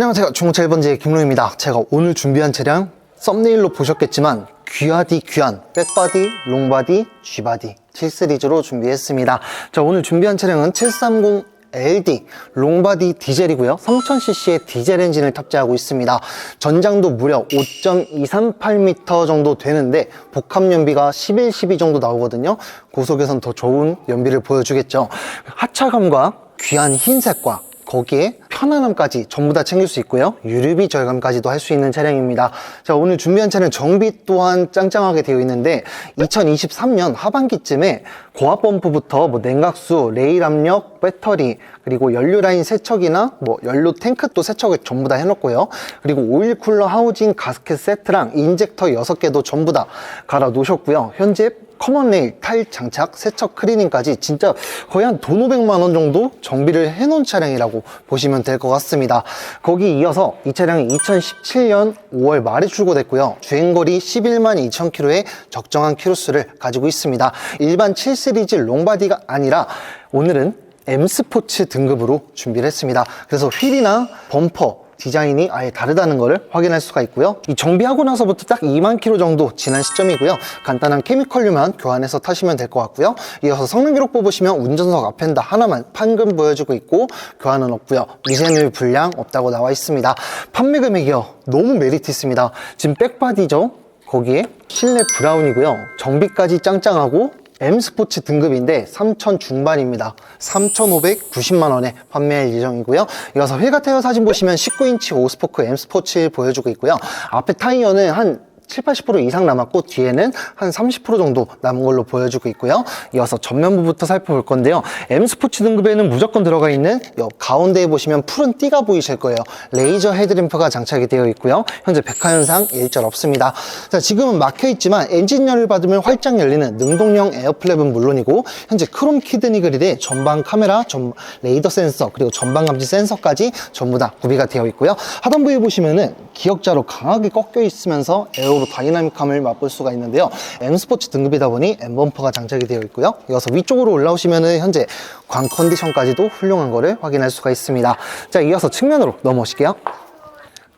안녕하세요. 중고차 1번지 김로입니다. 제가 오늘 준비한 차량 썸네일로 보셨겠지만 귀하디 귀한 백바디, 롱바디, G바디 7시리즈로 준비했습니다. 자, 오늘 준비한 차량은 730 LD 롱바디 디젤이고요. 3000cc의 디젤 엔진을 탑재하고 있습니다. 전장도 무려 5.238m 정도 되는데 복합 연비가 11, 12 정도 나오거든요. 고속에선 더 좋은 연비를 보여주겠죠. 하차감과 귀한 흰색과 거기에 편안함까지 전부 다 챙길 수 있고요. 유류비 절감까지도 할 수 있는 차량입니다. 자, 오늘 준비한 차량 정비 또한 짱짱하게 되어 있는데 2023년 하반기쯤에 고압 펌프부터 뭐 냉각수, 레일 압력, 배터리, 그리고 연료 라인 세척이나 뭐 연료 탱크 또 세척을 전부 다 해놓고요. 그리고 오일 쿨러 하우징 가스켓 세트랑 인젝터 6개도 전부 다 갈아 놓으셨고요. 현재 커먼 레일, 타일 장착, 세척 크리닝까지 진짜 거의 한 돈 500만 원 정도 정비를 해놓은 차량이라고 보시면 될 것 같습니다. 거기 이어서 이 차량이 2017년 5월 말에 출고됐고요. 주행거리 11만 2천 킬로의 적정한 키로수를 가지고 있습니다. 일반 7 시리즈 롱바디가 아니라 오늘은 M 스포츠 등급으로 준비를 했습니다. 그래서 휠이나 범퍼, 디자인이 아예 다르다는 것을 확인할 수가 있고요. 이 정비하고 나서부터 딱 2만 킬로 정도 지난 시점이고요. 간단한 케미컬류만 교환해서 타시면 될 것 같고요. 이어서 성능 기록 뽑으시면 운전석 앞엔다 하나만 판금 보여주고 있고 교환은 없고요. 미세누 불량 없다고 나와 있습니다. 판매 금액이요. 너무 메리트 있습니다. 지금 백바디죠. 거기에 실내 브라운이고요. 정비까지 짱짱하고 M 스포츠 등급인데 3천 중반입니다. 3,590만 원에 판매할 예정이고요. 이어서 휠과 타이어 사진 보시면 19인치 오스포크 M 스포츠 보여주고 있고요. 앞에 타이어는 한 7, 80% 이상 남았고 뒤에는 한 30% 정도 남은 걸로 보여주고 있고요. 이어서 전면부부터 살펴볼 건데요. M 스포츠 등급에는 무조건 들어가 있는 옆 가운데에 보시면 푸른 띠가 보이실 거예요. 레이저 헤드램프가 장착이 되어 있고요. 현재 백화 현상 일절 없습니다. 자, 지금은 막혀 있지만 엔진열을 받으면 활짝 열리는 능동형 에어플랩은 물론이고 현재 크롬 키드니 그릴에 전방 카메라, 전 레이더 센서 그리고 전방 감지 센서까지 전부 다 구비가 되어 있고요. 하단 부위 보시면은 기역자로 강하게 꺾여 있으면서 에어 로 다이나믹함을 맛볼 수가 있는데요. M 스포츠 등급이다 보니 M 범퍼가 장착이 되어 있고요. 이어서 위쪽으로 올라오시면은 현재 광 컨디션까지도 훌륭한 거를 확인할 수가 있습니다. 자, 이어서 측면으로 넘어오실게요.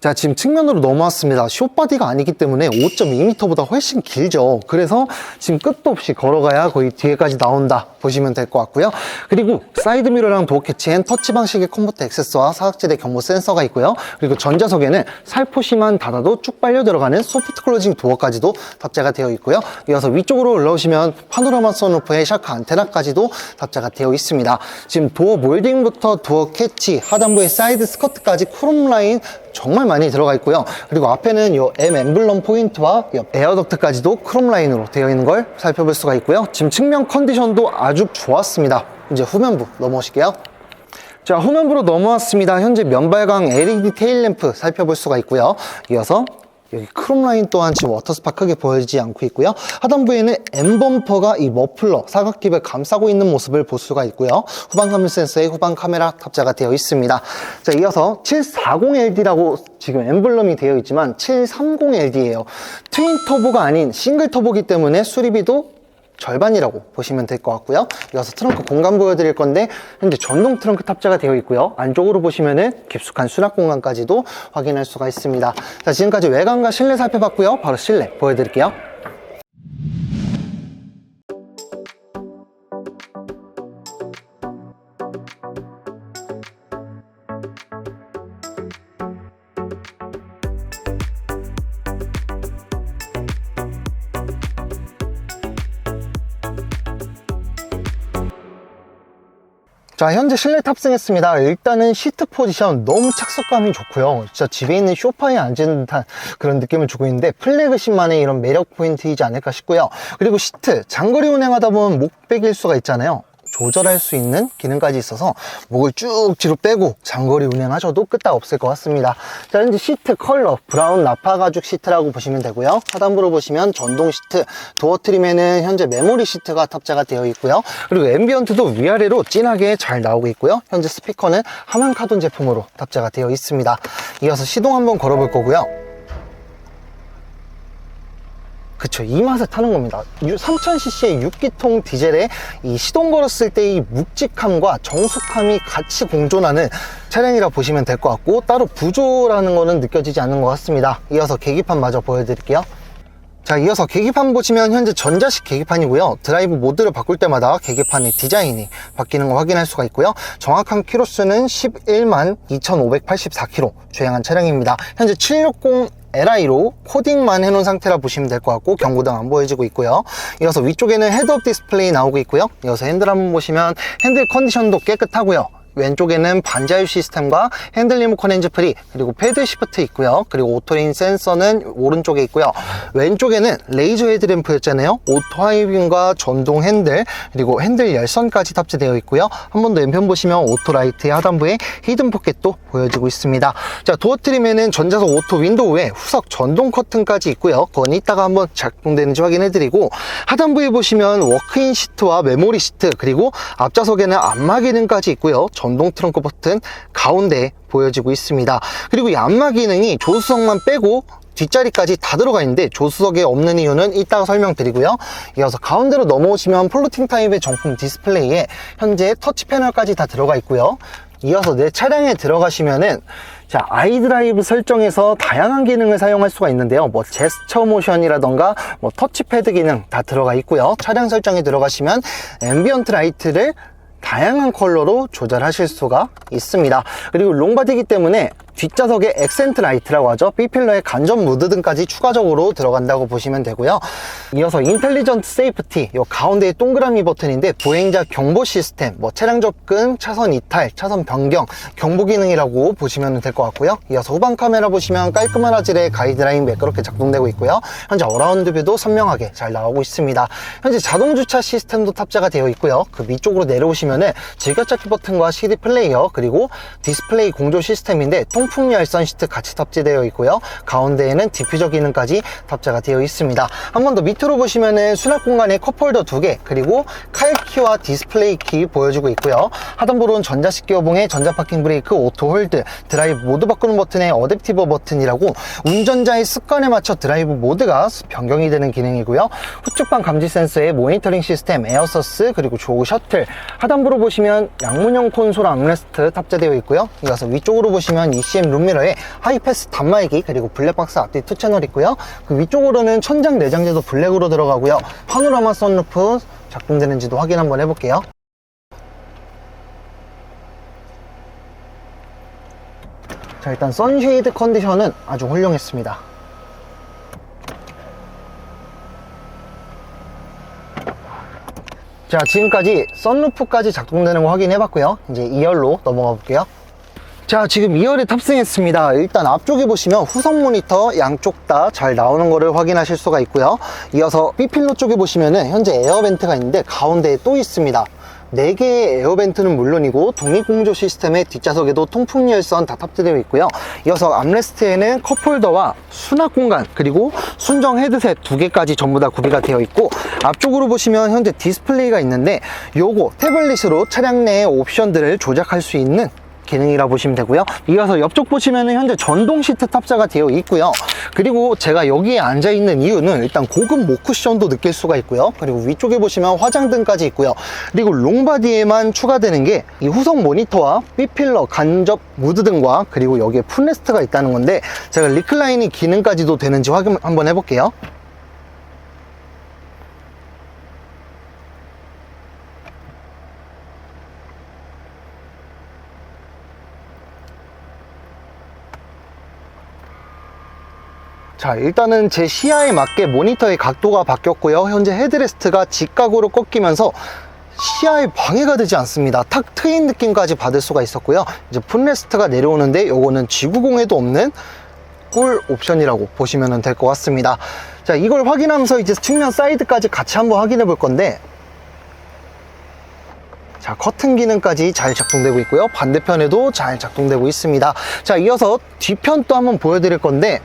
자, 지금 측면으로 넘어왔습니다. 숏바디가 아니기 때문에 5.2m보다 훨씬 길죠. 그래서 지금 끝도 없이 걸어가야 거의 뒤에까지 나온다 보시면 될 것 같고요. 그리고 사이드미러랑 도어 캐치엔 터치 방식의 컴포트 액세스와 사각지대 경보 센서가 있고요. 그리고 전자석에는 살포시만 닫아도 쭉 빨려 들어가는 소프트 클로징 도어까지도 탑재가 되어 있고요. 이어서 위쪽으로 올라오시면 파노라마 선루프에 샤크 안테나까지도 탑재가 되어 있습니다. 지금 도어 몰딩부터 도어 캐치, 하단부의 사이드 스커트까지 크롬 라인 정말 많이 들어가 있고요. 그리고 앞에는 이 M 엠블럼 포인트와 옆 에어덕트까지도 크롬 라인으로 되어 있는 걸 살펴볼 수가 있고요. 지금 측면 컨디션도 아주 좋았습니다. 이제 후면부 넘어오실게요. 자, 후면부로 넘어왔습니다. 현재 면발광 LED 테일 램프 살펴볼 수가 있고요. 이어서 여기 크롬 라인 또한 지금 워터스파 크게 보여지지 않고 있고요. 하단부에는 M 범퍼가 이 머플러 사각깁을 감싸고 있는 모습을 볼 수가 있고요. 후방 화면 센서에 후방 카메라 탑재가 되어 있습니다. 자, 이어서 740LD라고 지금 엠블럼이 되어 있지만 730LD예요. 트윈 터보가 아닌 싱글 터보기 때문에 수리비도 절반이라고 보시면 될 것 같고요. 이어서 트렁크 공간 보여드릴 건데 현재 전동 트렁크 탑재가 되어 있고요. 안쪽으로 보시면은 깊숙한 수납 공간까지도 확인할 수가 있습니다. 자, 지금까지 외관과 실내 살펴봤고요. 바로 실내 보여드릴게요. 자 현재 실내 탑승했습니다. 일단은 시트 포지션 너무 착석감이 좋고요. 진짜 집에 있는 소파에 앉은 듯한 그런 느낌을 주고 있는데 플래그십만의 이런 매력 포인트이지 않을까 싶고요. 그리고 시트 장거리 운행하다 보면 목 베길 수가 있잖아요 조절할 수 있는 기능까지 있어서 목을 쭉 뒤로 빼고 장거리 운행하셔도 끄떡 없을 것 같습니다. 자 현재 시트 컬러 브라운 나파 가죽 시트라고 보시면 되고요. 하단부로 보시면 전동 시트 도어 트림에는 현재 메모리 시트가 탑재가 되어 있고요. 그리고 앰비언트도 위아래로 진하게 잘 나오고 있고요. 현재 스피커는 하만 카돈 제품으로 탑재가 되어 있습니다. 이어서 시동 한번 걸어볼 거고요 그쵸 이 맛을 타는 겁니다. 3000cc의 6기통 디젤에 이 시동 걸었을 때 이 묵직함과 정숙함이 같이 공존하는 차량이라 보시면 될 것 같고 따로 부조라는 거는 느껴지지 않는 것 같습니다. 이어서 계기판 마저 보여드릴게요. 자 이어서 계기판 보시면 현재 전자식 계기판이고요. 드라이브 모드를 바꿀 때마다 계기판의 디자인이 바뀌는 거 확인할 수가 있고요. 정확한 키로수는 11만 2584km 주행한 차량입니다. 현재 760 LI로 코딩만 해놓은 상태라 보시면 될 것 같고 경고등 안 보여지고 있고요. 이어서 위쪽에는 헤드업 디스플레이 나오고 있고요. 이어서 핸들 한번 보시면 핸들 컨디션도 깨끗하고요 왼쪽에는 반자율 시스템과 핸들 리모컨 핸즈 프리 그리고 패드 시프트 있고요. 그리고 오토레인 센서는 오른쪽에 있고요. 왼쪽에는 레이저 헤드램프였잖아요. 오토 하이빙과 전동 핸들 그리고 핸들 열선까지 탑재되어 있고요. 한 번 더 왼편 보시면 오토 라이트의 하단부에 히든 포켓도 보여지고 있습니다. 자 도어 트림에는 전자석 오토 윈도우에 후석 전동 커튼까지 있고요. 그건 이따가 한번 작동되는지 확인해 드리고 하단부에 보시면 워크인 시트와 메모리 시트 그리고 앞좌석에는 안마 기능까지 있고요. 전동 트렁크 버튼 가운데에 보여지고 있습니다. 그리고 이 안마 기능이 조수석만 빼고 뒷자리까지 다 들어가 있는데 조수석에 없는 이유는 이따가 설명드리고요. 이어서 가운데로 넘어오시면 플로팅 타입의 정품 디스플레이에 현재 터치 패널까지 다 들어가 있고요. 이어서 내 차량에 들어가시면은 자 아이드라이브 설정에서 다양한 기능을 사용할 수가 있는데요. 뭐 제스처 모션이라던가 뭐 터치패드 기능 다 들어가 있고요. 차량 설정에 들어가시면 앰비언트 라이트를 다양한 컬러로 조절하실 수가 있습니다. 그리고 롱바디이기 때문에 뒷좌석에 액센트 라이트라고 하죠. B필러의 간접 무드 등까지 추가적으로 들어간다고 보시면 되고요. 이어서 인텔리전트 세이프티 요 가운데에 동그라미 버튼인데 보행자 경보 시스템 뭐 차량 접근 차선 이탈 차선 변경 경보 기능이라고 보시면 될 것 같고요. 이어서 후방 카메라 보시면 깔끔한 화질의 가이드라인 매끄럽게 작동되고 있고요. 현재 어라운드 뷰도 선명하게 잘 나오고 있습니다. 현재 자동 주차 시스템도 탑재가 되어 있고요. 그 위쪽으로 내려오시면은 즐겨찾기 버튼과 CD 플레이어 그리고 디스플레이 공조 시스템인데 통풍 열선 시트 같이 탑재되어 있고요. 가운데에는 디퓨저 기능까지 탑재가 되어 있습니다. 한 번 더 밑으로 보시면은 수납 공간에 컵홀더 두 개 그리고 칼키와 디스플레이 키 보여주고 있고요. 하단부로는 전자식 기어봉에 전자 파킹 브레이크 오토 홀드 드라이브 모드 바꾸는 버튼에 어댑티버 버튼이라고 운전자의 습관에 맞춰 드라이브 모드가 변경이 되는 기능이고요. 후측방 감지 센서에 모니터링 시스템 에어서스 그리고 조우 셔틀. 하단부로 보시면 양문형 콘솔 암레스트 탑재되어 있고요. 이어서 위쪽으로 보시면 ECM 룸미러에 하이패스 단말기 그리고 블랙박스 앞뒤 투 채널 있고요. 그 위쪽으로는 천장 내장재도 블랙으로 들어가고요. 파노라마 선루프 작동되는지도 확인 한번 해볼게요. 자 일단 선쉐이드 컨디션은 아주 훌륭했습니다. 자 지금까지 썬루프까지 작동되는 거 확인해 봤고요. 이제 2열로 넘어가 볼게요 자 지금 2열에 탑승했습니다. 일단 앞쪽에 보시면 후속 모니터 양쪽 다 잘 나오는 거를 확인하실 수가 있고요. 이어서 B필로 쪽에 보시면은 현재 에어벤트가 있는데 가운데에 또 있습니다. 4개의 에어벤트는 물론이고 독립공조 시스템의 뒷좌석에도 통풍 열선 다 탑재되어 있고요. 이어서 암레스트에는 컵홀더와 수납 공간 그리고 순정 헤드셋 두 개까지 전부 다 구비가 되어 있고 앞쪽으로 보시면 현재 디스플레이가 있는데 요거 태블릿으로 차량 내의 옵션들을 조작할 수 있는 기능이라 보시면 되고요. 이어서 옆쪽 보시면 현재 전동 시트 탑재가 되어 있고요. 그리고 제가 여기에 앉아 있는 이유는 일단 고급 목 쿠션도 느낄 수가 있고요. 그리고 위쪽에 보시면 화장등까지 있고요. 그리고 롱바디에만 추가되는 게 이 후속 모니터와 B필러 간접 무드 등과 그리고 여기에 풋레스트가 있다는 건데 제가 리클라이닝 기능까지도 되는지 확인 한번 해볼게요 자 일단은 제 시야에 맞게 모니터의 각도가 바뀌었고요. 현재 헤드레스트가 직각으로 꺾이면서 시야에 방해가 되지 않습니다. 탁 트인 느낌까지 받을 수가 있었고요. 이제 풋레스트가 내려오는데 요거는 지구공에도 없는 꿀 옵션이라고 보시면 될 것 같습니다. 자 이걸 확인하면서 이제 측면 사이드까지 같이 한번 확인해 볼 건데 자 커튼 기능까지 잘 작동되고 있고요. 반대편에도 잘 작동되고 있습니다. 자 이어서 뒤편 또 한번 보여드릴 건데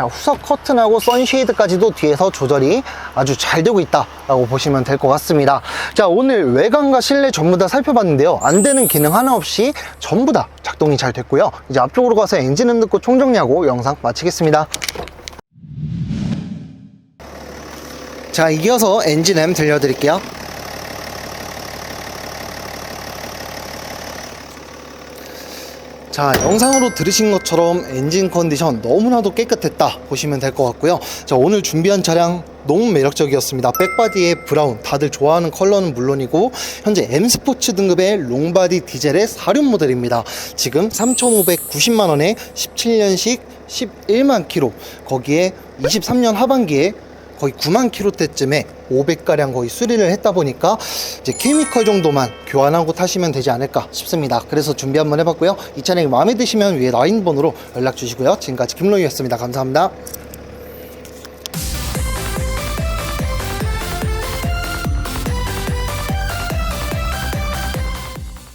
자, 후석 커튼하고 선쉐이드까지도 뒤에서 조절이 아주 잘 되고 있다라고 보시면 될 것 같습니다. 자, 오늘 외관과 실내 전부 다 살펴봤는데요. 안 되는 기능 하나 없이 전부 다 작동이 잘 됐고요. 이제 앞쪽으로 가서 엔진음 듣고 총정리하고 영상 마치겠습니다. 자, 이어서 엔진음 들려드릴게요. 자 영상으로 들으신 것처럼 엔진 컨디션 너무나도 깨끗했다 보시면 될 것 같고요. 자 오늘 준비한 차량 너무 매력적이었습니다. 백바디의 브라운. 다들 좋아하는 컬러는 물론이고 현재 M스포츠 등급의 롱바디 디젤의 4륜 모델입니다. 지금 3,590만 원에 17년식 11만 킬로 거기에 23년 하반기에 거의 9만 킬로대쯤에 500가량 거의 수리를 했다 보니까 이제 케미컬 정도만 교환하고 타시면 되지 않을까 싶습니다. 그래서 준비 한번 해봤고요. 이 차량이 마음에 드시면 위에 라인 번호로 연락 주시고요. 지금까지 김로이였습니다. 감사합니다.